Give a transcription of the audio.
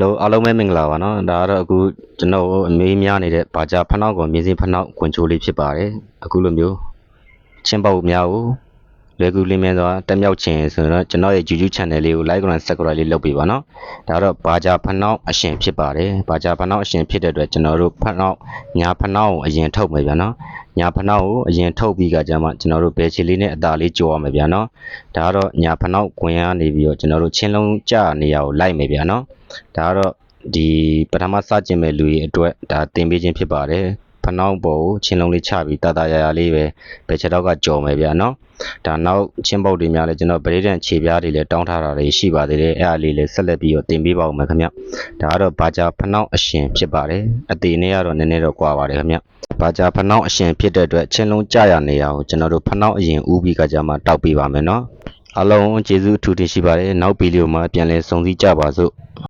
လောအားလုံးပဲမင်္ဂလာပါနော်ဒါကတော့အခုကျွန်တော်အမေးများနေတဲ့ဘာကြဖနောက်ကောင်မြင်းစင်းဖနောက်ခွန်ချိုးလေးဖြစ်ပါတယ်အခုလိုမျိုးချင်းပေါက်များကို လွယ်ကူလေးများစွာတက်မြောက်ခြင်းဆိုတော့ကျွန်တော်ရဲ့ YouTube channel လေးကို like and subscribe လေးလုပ်ပေးပါနော်ဒါကတော့ဘာကြဖနောက်အရှင်ဖြစ်ပါတယ်ဘာကြဖနောက်အရှင်ဖြစ်တဲ့အတွက်ကျွန်တော်တို့ဖနောက်ညာဖနောက်ကိုအရင်ထုတ်မယ်ဗျာနော်ညာဖနောက်ကိုအရင်ထုတ်ပြီးကကြမှာကျွန်တော်တို့ဘယ်ချီလေးနဲ့အသာလေးကြော်ရမယ်ဗျာနော်ဒါကတော့ညာဖနောက်ခွင်ရနေပြီးတော့ကျွန်တော်တို့ချင်းလုံးကြနေရကိုလိုက်မယ်ဗျာနော်ဒါကတော့ဒီပထမစကျင်မဲ့လူကြီးအတွက်ဒါတင်ပေးခြင်းဖြစ်ပါတယ် ဖနှောင်းပေါ်ကိုချင်းလုံးလေးချပြီးတာတာရရလေးပဲဘယ်ချက်တော့ကကြော်မယ်ဗျာနော်ဒါနောက်ချင်းပုတ်တွေများလဲကျွန်တော်ဗရိဒန်ခြေပြားတွေလည်းတောင်းထားတာတွေရှိပါသေးတယ်အဲ့အလေးလည်းဆက်လက်ပြီးတော့တင်ပေးပါဦးမယ်ခင်ဗျဒါကတော့ဘာကြာဖနှောင်းအရှင်ဖြစ်ပါတယ်အသေးနဲ့ကတော့နည်းနည်းတော့ကွာပါတယ်ခင်ဗျဘာကြာဖနှောင်းအရှင်ဖြစ်တဲ့အတွက်ချင်းလုံးကြရနေရအောင်ကျွန်တော်တို့ဖနှောင်းအရင်ဦးပြီးကကြမှာတောက်ပေးပါမယ်နော်အလုံးကျေးဇူးအထူးတင်ရှိပါတယ်နောက်ဗီဒီယိုမှာပြန်လည်ဆုံစည်းကြပါစို့